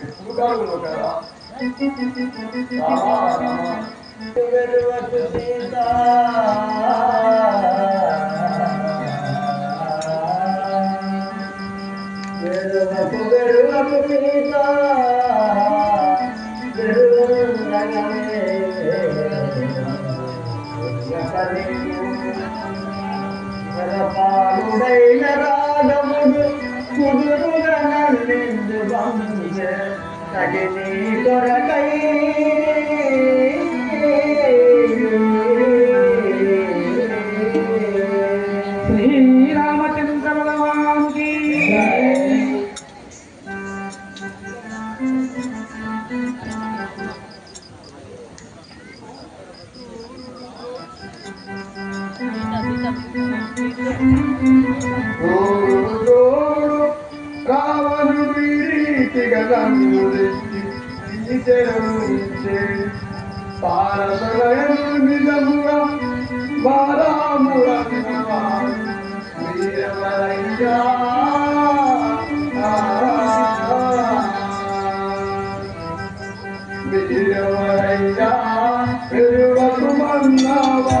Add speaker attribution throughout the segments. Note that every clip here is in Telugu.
Speaker 1: 向うのから「ああ」Thank you. తగిని కొరకై
Speaker 2: శ్రీరామచంద్ర భగవాన్కి
Speaker 3: రావణుడి నన్ను తెచ్చి నిజముగా వీరవరయ్యా వీరవరయ్యా మన్నవా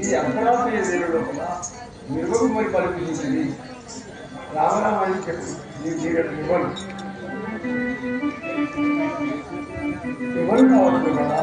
Speaker 3: ఇది దేవుడు లోపల నిర్వహణ మరి పరిపించింది రామరామాయణ చెప్పు నీకు ఇవ్వను ఎవరు? కావాలి? కదా